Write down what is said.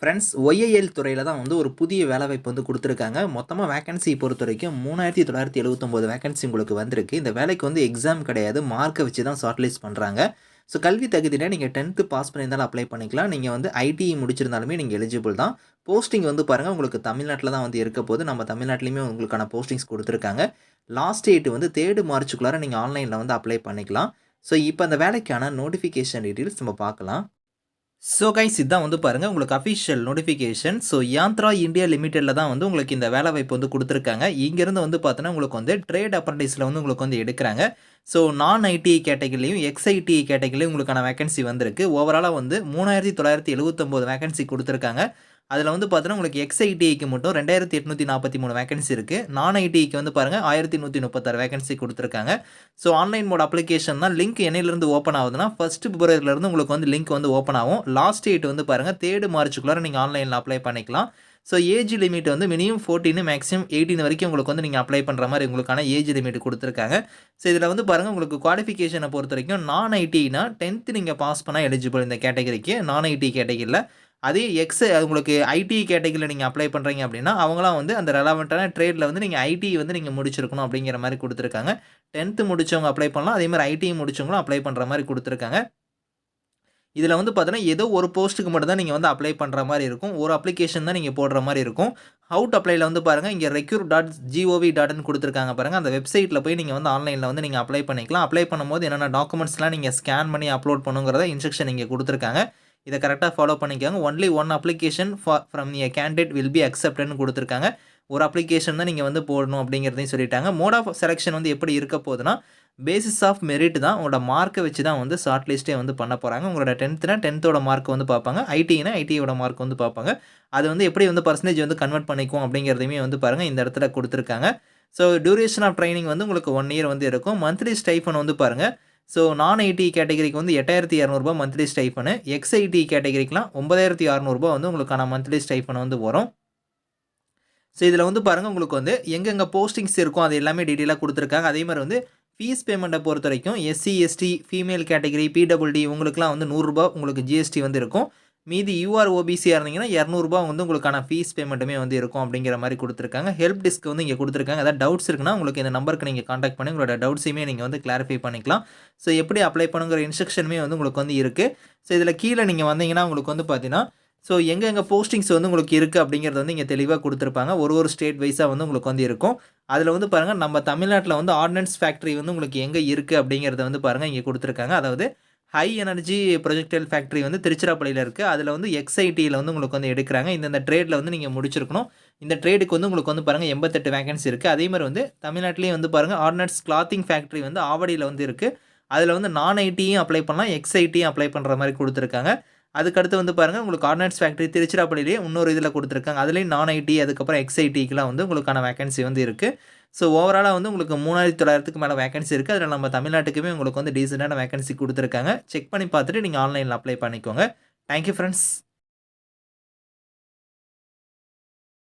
Friends ஒய்ஏஎல் துறையில் தான் வந்து ஒரு புதிய வேலைவாய்ப்பு வந்து கொடுத்துருக்காங்க. மொத்தமாக வேகன்சி பொறுத்த வரைக்கும் மூணாயிரத்தி தொள்ளாயிரத்தி எழுபத்தொம்போது வேகன்சி உங்களுக்கு வந்திருக்கு. இந்த வேலைக்கு வந்து எக்ஸாம் கிடையாது. மார்க்கை வச்சு தான் ஷார்ட்லிஸ்ட் பண்ணுறாங்க ஸோ கல்வி தகுதியில் நீங்கள் டென்த்து பாஸ் பண்ணியிருந்தாலும் அப்ளை பண்ணிக்கலாம். நீங்கள் வந்து ஐடிஇ முடிச்சிருந்தாலுமே நீங்கள் எலிஜிபிள் தான். போஸ்டிங் வந்து பாருங்கள் உங்களுக்கு தமிழ்நாட்டில் தான் வந்து இருக்க போது நம்ம தமிழ்நாட்டிலையுமே உங்களுக்கான போஸ்டிங்ஸ் கொடுத்துருக்காங்க. லாஸ்ட் டேட் வந்து தேர்டு மார்ச்சுக்குள்ளார நீங்கள் ஆன்லைனில் வந்து அப்ளை பண்ணிக்கலாம். ஸோ இப்போ அந்த வேலைக்கான நோட்டிஃபிகேஷன் டீட்டெயில்ஸ் நம்ம பார்க்கலாம். ஸோ கைஸ் இதான் வந்து பாருங்கள் உங்களுக்கு official notification so Yantra India லிமிடெடில் தான் வந்து உங்களுக்கு இந்த வேலை வாய்ப்பு வந்து கொடுத்துருக்காங்க. இங்கேருந்து வந்து பார்த்தோன்னா உங்களுக்கு வந்து ட்ரேட் அப்ரண்டிஸில் வந்து உங்களுக்கு வந்து எடுக்கிறாங்க. ஸோ நான் ஐடி கேட்டகிரிலையும் எக்ஸ்ஐடி கேட்டகிரிலையும் உங்களுக்கான வேகன்சி வந்திருக்கு. ஓவராலாக வந்து மூணாயிரத்தி தொள்ளாயிரத்தி எழுபத்தொம்போது வேகன்சி கொடுத்துருக்காங்க. அதில் வந்து பார்த்தீங்கன்னா உங்களுக்கு எக்ஸ்ஐடிஐக்கு மட்டும் ரெண்டாயிரத்தி எட்நூற்றி நாற்பத்தி மூணு வேகன்சி இருக்குது நான் ஐடிஐக்கு வந்து பாருங்கள் ஆயிரத்தி நூற்றி முப்பத்தாறு வேகன்சி கொடுத்துருக்காங்க. ஸோ ஆன்லைன் மோட் அப்ளிகேஷன் தான் லிங்க் என்னையிலேருந்து ஓப்பன் ஆகுதுன்னா ஃபஸ்ட்டு பிப்ரவரியிலேருந்து உங்களுக்கு வந்து லிங்க் வந்து ஓப்பன் ஆகும். லாஸ்ட் டேட் வந்து பாருங்கள் தேர்டு மார்ச்சுக்குள்ளார நீங்கள் ஆன்லைனில் அப்ளை பண்ணிக்கலாம். ஸோ ஏஜ் லிமிட் வந்து மினிமம் ஃபோர்டீன் மேக்ஸிமம் எயிட்டீன் வரைக்கும் உங்களுக்கு வந்து நீங்கள் அப்ளை பண்ணுற மாதிரி உங்களுக்கான ஏஜ் லிமிட் கொடுத்துருக்காங்க. ஸோ இதில் வந்து பாருங்கள் உங்களுக்கு குவாலிஃபிகேஷனை பொறுத்த வரைக்கும் நான் ஐடினா டென்த்து நீங்கள் பாஸ் பண்ணால் எலிஜிபிள் இந்த கேட்டகரிக்கு நான் ஐடி கேட்டகரியில் அதே எக்ஸ் உங்களுக்கு ஐடி கேட்டகரியில் நீங்கள் அப்ளை பண்ணுறீங்க அப்படின்னா அவங்களாம் வந்து அந்த ரெலவெண்ட்டான ட்ரேடில் வந்து நீங்கள் ஐடி வந்து நீங்கள் முடிச்சிருக்கணும் அப்படிங்கிற மாதிரி கொடுத்துருக்காங்க. டென்த்து முடிச்சவங்க அப்ளை பண்ணலாம் அதே மாதிரி ஐடி முடித்தவங்களும் அப்ளை பண்ணுற மாதிரி கொடுத்துருக்காங்க. இதில் வந்து பார்த்தீங்கன்னா ஏதோ ஒரு போஸ்ட்டுக்கு மட்டும் தான் நீங்கள் வந்து அப்ளை பண்ணுற மாதிரி இருக்கும். ஒரு அப்ளிகேஷன் தான் நீங்கள் போடுற மாதிரி இருக்கும். அவுட் அப்ளைல வந்து பாருங்கள் இங்கே ரெக்யூர் டாட் ஜிஓவி டாட்னு கொடுத்துருக்காங்க பாருங்கள் அந்த வெப்சைட்டில் போய் நீங்கள் வந்து ஆன்லைனில் வந்து நீங்கள் அப்ளை பண்ணிக்கலாம். அப்ளை பண்ணும்போது என்னென்ன டாக்குமெண்ட்ஸ்லாம் நீங்கள் ஸ்கேன் பண்ணி அப்லோட் பண்ணுங்கிறத இன்ஸ்ட்ரக்ஷன் இங்கே கொடுத்துருக்காங்க. இதை கரெக்டாக ஃபாலோ பண்ணிக்கோங்க. Only one application for from a candidate will be அக்செப்டட்னு கொடுத்துருக்காங்க. ஒரு அப்ளிகேஷன் தான் நீங்கள் வந்து போடணும் அப்படிங்கிறதையும் சொல்லிட்டாங்க. மோட் ஆஃப் செலெக்ஷன் வந்து எப்படி இருக்க போகுதுன்னா பேசிஸ் ஆஃப் மெரிட் தான் உங்களோட மார்க்கை வச்சு தான் வந்து ஷார்ட் லிஸ்ட்டே வந்து பண்ண போகிறாங்க உங்களோட டென்த்துனா டென்த்தோட மார்க் வந்து பார்ப்பாங்க. ஐடினா ஐடியோட மார்க் வந்து பார்ப்பாங்க. அது வந்து எப்படி வந்து பர்சன்டேஜ் வந்து கன்வெர்ட் பண்ணிக்கும் அப்படிங்கிறதையுமே வந்து பாருங்கள் இந்த இடத்துல கொடுத்துருக்காங்க. ஸோ டியூரேஷன் ஆஃப் ட்ரைனிங் வந்து உங்களுக்கு ஒன் இயர் வந்து இருக்கும். மந்த்லி ஸ்டைஃபன் வந்து பாருங்கள் ஸோ நான் ஐடி கேட்டகரிக்கு வந்து எட்டாயிரத்தி இரநூறுபா மந்த்லி ஸ்டைஃபனு எக்ஸ்ஐடி கேட்டகரிக்கெலாம் ஒன்பதாயிரத்தி அறநூறுபா வந்து உங்களுக்கான மந்த்லி ஸ்டைஃபன் வந்து வரும். ஸோ இதில் வந்து பாருங்கள் உங்களுக்கு வந்து எங்கெங்கே போஸ்டிங்ஸ் இருக்கும் அது எல்லாமே டீட்டெயிலாக கொடுத்துருக்காங்க. அதே மாதிரி வந்து ஃபீஸ் பேமெண்ட்டை பொறுத்த வரைக்கும் SC ST female category PWBD உங்களுக்குலாம் வந்து நூறுரூபா உங்களுக்கு ஜிஎஸ்டி வந்து இருக்கும். மீதி யூஆர் ஓபிசியாக இருந்தீங்கன்னா இரநூறுபா வந்து உங்களுக்கான ஃபீஸ் பேமெண்ட்டுமே வந்து இருக்கும் அப்படிங்கிற மாதிரி கொடுத்துருக்காங்க. ஹெல்ப் டெஸ்க் வந்து இங்கே கொடுத்துருக்காங்க. ஏதாவது டவுட்ஸ் இருக்குன்னா உங்களுக்கு இந்த நம்பருக்கு நீங்கள் காண்டாக்ட் பண்ணி உங்களோட டவுட்ஸையுமே நீங்கள் வந்து கிளாரிஃபை பண்ணிக்கலாம். ஸோ எப்படி அப்ளை பண்ணுங்கிற இன்ஸ்ட்ரக்ஷனுமே வந்து உங்களுக்கு வந்து இருக்குது ஸோ இதில் கீழே நீங்கள் வந்தீங்கன்னா உங்களுக்கு வந்து பார்த்தீங்கன்னா ஸோ எங்கே எங்கே போஸ்டிங்ஸ் வந்து உங்களுக்கு இருக்குது அப்படிங்கிறது வந்து இங்கே தெளிவாக கொடுத்துருப்பாங்க. ஒரு ஒரு ஸ்டேட் வைஸாக வந்து உங்களுக்கு வந்து இருக்கும். அதில் வந்து பாருங்கள் நம்ம தமிழ்நாட்டில் வந்து ஆர்டினன்ஸ் ஃபேக்ட்ரி வந்து உங்களுக்கு எங்கே இருக்குது அப்படிங்கிறத வந்து பாருங்கள் இங்கே கொடுத்துருக்காங்க. அதாவது ஹை எனர்ஜி ப்ரொஜெக்டைல் ஃபேக்ட்ரி வந்து திருச்சிராப்பள்ளியில் இருக்குது அதில் வந்து எக்ஸ்ஐடியில் வந்து உங்களுக்கு வந்து எடுக்கிறாங்க. இந்தந்த ட்ரேடில் வந்து நீங்கள் முடிச்சிருக்கணும். இந்த ட்ரேடுக்கு வந்து உங்களுக்கு வந்து பாருங்கள் எண்பத்தெட்டு வேகன்சி இருக்குது அதே மாதிரி வந்து தமிழ்நாட்டிலேயே வந்து பாருங்கள் ஆர்டினன்ஸ் கிளாத்திங் ஃபேக்ட்ரி வந்து ஆவடியில் வந்து இருக்குது அதில் வந்து நான் ஐடியும் அப்ளை பண்ணலாம். எக்ஸ்ஐடியும் அப்ளை பண்ணுற மாதிரி கொடுத்துருக்காங்க. அதுக்கடுத்து வந்து பாருங்கள் உங்களுக்கு கார்னட்ஸ் ஃபேக்ட்ரி திருச்சிராப்பள்ளியிலேயே இன்னொரு இதில் கொடுத்துருக்காங்க. அதுலேயும் நான் ஐடி அதுக்கப்புறம் எக்ஸ்ஐடிக்கெலாம் வந்து உங்களுக்கான வேகன்சி வந்து இருக்குது ஸோ ஓவராலாக வந்து உங்களுக்கு மூணாயிரத்தி தொள்ளாயிரத்துக்கு மேலே வேகன்சி இருக்குது அதில் நம்ம தமிழ்நாட்டுக்குமே உங்களுக்கு வந்து டீசெண்டான வேகன்சி கொடுத்துருக்காங்க. செக் பண்ணி பார்த்துட்டு நீங்கள் ஆன்லைனில் அப்ளை பண்ணிக்கோங்க. Thank you friends